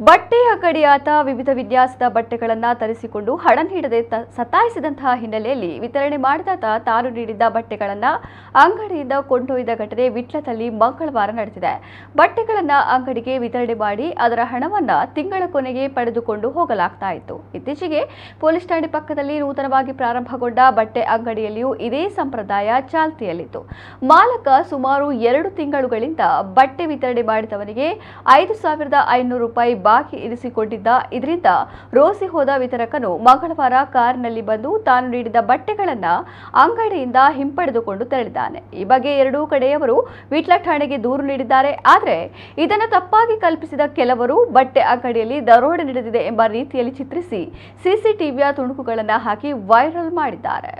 ಬಟ್ಟೆ ಅಂಗಡಿಯಾತ ವಿವಿಧ ವಿನ್ಯಾಸದ ಬಟ್ಟೆಗಳನ್ನು ತರಿಸಿಕೊಂಡು ಹಣ ನೀಡದೆ ಸತಾಯಿಸಿದಂತಹ ಹಿನ್ನೆಲೆಯಲ್ಲಿ ವಿತರಣೆ ಮಾಡಿದಾತ ತಾನು ನೀಡಿದ್ದ ಬಟ್ಟೆಗಳನ್ನು ಅಂಗಡಿಯಿಂದ ಕೊಂಡೊಯ್ದ ಘಟನೆ ವಿಟ್ಲದಲ್ಲಿ ಮಂಗಳವಾರ ನಡೆದಿದೆ. ಬಟ್ಟೆಗಳನ್ನು ಅಂಗಡಿಗೆ ವಿತರಣೆ ಮಾಡಿ ಅದರ ಹಣವನ್ನು ತಿಂಗಳ ಕೊನೆಗೆ ಪಡೆದುಕೊಂಡು ಹೋಗಲಾಗ್ತಾ ಇತ್ತು. ಇತ್ತೀಚೆಗೆ ಪೊಲೀಸ್ ಠಾಣೆ ಪಕ್ಕದಲ್ಲಿ ನೂತನವಾಗಿ ಪ್ರಾರಂಭಗೊಂಡ ಬಟ್ಟೆ ಅಂಗಡಿಯಲ್ಲಿಯೂ ಇದೇ ಸಂಪ್ರದಾಯ ಚಾಲ್ತಿಯಲ್ಲಿತ್ತು. ಮಾಲಕ ಸುಮಾರು ಎರಡು ತಿಂಗಳುಗಳಿಂದ ಬಟ್ಟೆ ವಿತರಣೆ ಮಾಡಿದವನಿಗೆ ಐದು ಸಾವಿರದ ಐನೂರು ರೂಪಾಯಿ ಬಾಕಿ ಇರಿಸಿಕೊಂಡಿದ್ದ. ಇದರಿಂದ ರೋಸಿ ಹೋದ ವಿತರಕನು ಮಂಗಳವಾರ ಕಾರ್ನಲ್ಲಿ ಬಂದು ತಾನು ನೀಡಿದ ಬಟ್ಟೆಗಳನ್ನು ಅಂಗಡಿಯಿಂದ ಹಿಂಪಡೆದುಕೊಂಡು ತೆರಳಿದ್ದಾನೆ. ಈ ಬಗ್ಗೆ ಎರಡೂ ಕಡೆಯವರು ವಿಟ್ಲ ಠಾಣೆಗೆ ದೂರು ನೀಡಿದ್ದಾರೆ. ಆದರೆ ಇದನ್ನು ತಪ್ಪಾಗಿ ಕಲ್ಪಿಸಿದ ಕೆಲವರು ಬಟ್ಟೆ ಅಂಗಡಿಯಲ್ಲಿ ದರೋಡೆ ನಡೆದಿದೆ ಎಂಬ ರೀತಿಯಲ್ಲಿ ಚಿತ್ರಿಸಿ ಸಿಸಿಟಿವಿಯ ತುಣುಕುಗಳನ್ನು ಹಾಕಿ ವೈರಲ್ ಮಾಡಿದ್ದಾರೆ.